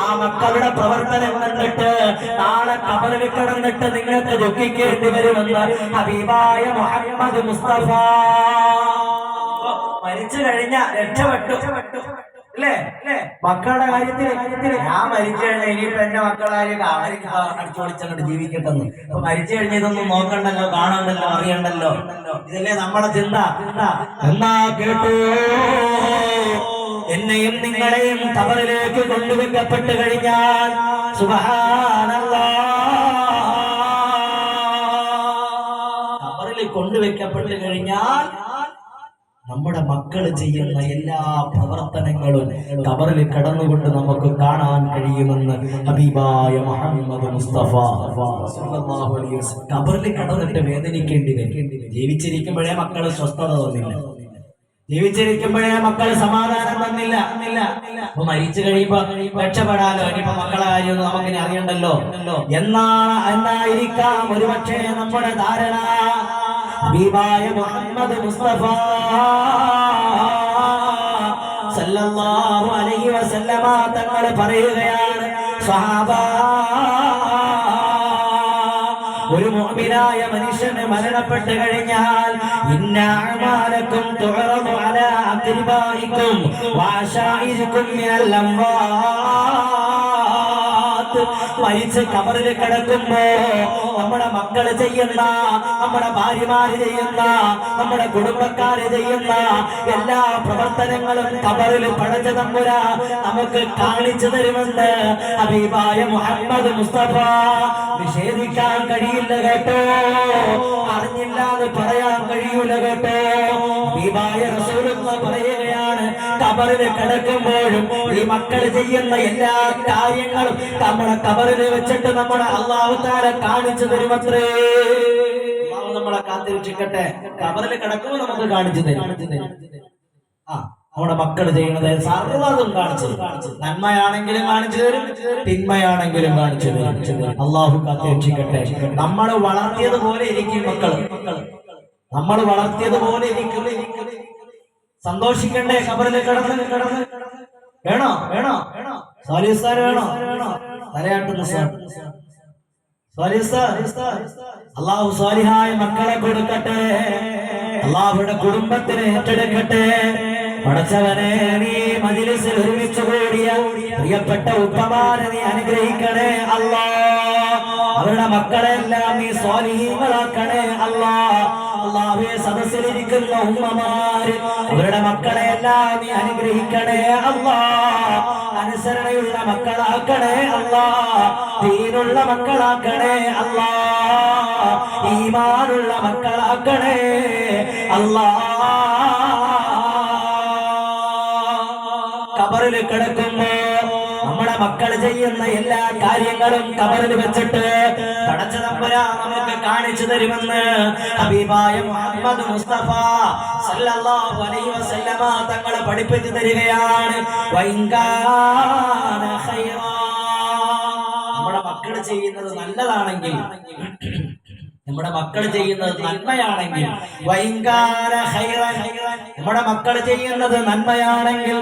ആ മക്കളുടെ പ്രവർത്തനം കണ്ടിട്ട് നാളെ കബറിൽ കിടന്നിട്ട് നിങ്ങൾക്ക് ദുഃഖിക്കേണ്ടി വരുമെന്ന് ഹബീബായ മുഹമ്മദ് മുസ്തഫ. മരിച്ചു കഴിഞ്ഞ രക്ഷപ്പെട്ടു. അല്ലേ? മക്കളുടെ കാര്യത്തിൽ ഞാൻ മരിച്ചു കഴിഞ്ഞാൽ ഇനിയിപ്പോ എന്റെ മക്കളാരും അവർക്ക് അടിച്ചോളിച്ചങ്ങോട്ട് ജീവിക്കട്ടെന്ന്. അപ്പൊ മരിച്ചു കഴിഞ്ഞ ഇതൊന്നും നോക്കണ്ടല്ലോ കാണണ്ടല്ലോ അറിയണ്ടല്ലോ. ഇതല്ലേ നമ്മളെ ചിന്ത. എന്നാ കേട്ടു? എന്നെയും നിങ്ങളെയും കബറിലേക്ക് കൊണ്ടുവെക്കപ്പെട്ട് കഴിഞ്ഞാൽ തവറിൽ കബറിൽ കഴിഞ്ഞാൽ നമ്മുടെ മക്കൾ ചെയ്യുന്ന എല്ലാ പ്രവർത്തനങ്ങളും കബറിൽ കടന്നുകൊണ്ട് നമുക്ക് കാണാൻ കഴിയുമെന്ന് ഹബീബായ മുഹമ്മദ് മുസ്തഫ. കബറിൽ കടന്നിട്ട് വേദനിക്കേണ്ടി വരും ജീവിച്ചിരിക്കുമ്പോഴേ മക്കൾ സ്വസ്ഥത തോന്നില്ല ജീവിച്ചിരിക്കുമ്പോഴേ മക്കൾ സമാധാനം തന്നില്ല അപ്പൊ മരിച്ചു കഴിയുമ്പോ രക്ഷപ്പെടാലോ? ഇനിയിപ്പോ മക്കളെ കാര്യമൊന്നും നമുക്കിനി അറിയണ്ടല്ലോ. എന്നാണ് എന്നായിരിക്കാം ഒരുപക്ഷെ നമ്മുടെ ധാരണ. ഹബീബായ മുഹമ്മദ് മുസ്തഫ സല്ലല്ലാഹു അലൈഹി വസല്ലമ തങ്ങൾ പറയുകയാണ് സ്വഹാബ ഒരു മുഅ്മിനായ മനുഷ്യന് മരണപ്പെട്ടു കഴിഞ്ഞാൽ ഇന്ന അഅമാലക്കും അഖ്രിബായിക്കും വഅശായിരിക്കും മിനൽ അംവാത്ത്. മരിച്ച് കബറിൽ കിടക്കുമ്പോ നമ്മുടെ മക്കൾ ചെയ്യുന്ന നമ്മുടെ ഭാര്യമാര് ചെയ്യുന്ന നമ്മുടെ കുടുംബക്കാര് ചെയ്യുന്ന എല്ലാ പ്രവർത്തനങ്ങളും കബറിൽ പടച്ച തമ്പുര നമുക്ക് കാണിച്ചു തരുമെന്ന് ഹബീബായ മുഹമ്മദ് മുസ്തഫ നിഷേധിക്കാൻ കഴിയില്ല കേട്ടോ. അറിഞ്ഞില്ല പറയാൻ കഴിയൂല കേട്ടോ. റസൂലെന്ന് പറയുകയാണ് കബറിൽ കിടക്കുമ്പോഴും ഈ മക്കൾ ചെയ്യുന്ന എല്ലാ കാര്യങ്ങളും നമ്മുടെ കബറിൽ വെച്ചിട്ട് നമ്മുടെ അള്ളാഹുത്താരെ താര കാണിച്ചു തരുമത്രേ. നമ്മളെ കാത്തിരക്ഷിക്കട്ടെ. കബറിൽ കിടക്കുമ്പോൾ നമുക്ക് കാണിച്ചു തരും. ആ നമ്മുടെ മക്കൾ ചെയ്യുന്നത് സർവതും കാണിച്ചു. നന്മയാണെങ്കിലും കാണിച്ചു തരും തിന്മയാണെങ്കിലും കാണിച്ചു തരും. അള്ളാഹു കാത്തിരക്ഷിക്കട്ടെ. നമ്മൾ വളർത്തിയത് പോലെ ഇരിക്കും മക്കൾ നമ്മൾ വളർത്തിയത് പോലെ ഇരിക്കും. സന്തോഷിക്കണ്ടേ കബറിലേക്ക് കടന്ന്? കടന്ന് വേണോ? വേണോ വേണോ വേണോ? തലയാട്ടുന്ന അള്ളാഹു സ്വാലിഹായ മക്കളെ കൊടുക്കട്ടെ. അള്ളാഹുടെ കുടുംബത്തിനെ ഏറ്റെടുക്കട്ടെ. പടച്ചവനെ നീ മജിലിസിൽ ഒരുമിച്ച് കൂടിയ പ്രിയപ്പെട്ട ഉപ്പമാരെ നീ അനുഗ്രഹിക്കണേ അല്ലാ അവരുടെ മക്കളെല്ലാം നീ സ്വാലിഹീങ്ങളാക്കണേ അല്ലാ അള്ളാഹുവെ സദസ്സിലിരിക്കുന്ന. ഉമ്മമാര് അവരുടെ മക്കളെല്ലാം നീ അനുഗ്രഹിക്കണേ അള്ളാ. അനുസരണയുള്ള മക്കളാക്കണേ അള്ളാ. ദീനുള്ള മക്കളാക്കണേ അള്ളാ. ഈമാനുള്ള മക്കളാക്കണേ അള്ളാ. കബറിൽ കിടക്കുമ്പോ നമ്മുടെ മക്കൾ ചെയ്യുന്ന എല്ലാ കാര്യങ്ങളും കബറിൽ വെച്ചിട്ട് കാണിച്ചു തരുമെന്ന് ഹബീബായ മുഹമ്മദ് മുസ്തഫ സല്ലല്ലാഹു അലൈഹി വസല്ലമ തങ്ങളെ പഠിപ്പിച്ചു തരികയാണ്. നമ്മുടെ മക്കൾ ചെയ്യുന്നത് നല്ലതാണെങ്കിൽ നമ്മുടെ മക്കൾ ചെയ്യുന്നത് നന്മയാണെങ്കിൽ വൈങ്കാര നമ്മുടെ മക്കൾ ചെയ്യുന്നത് നന്മയാണെങ്കിൽ.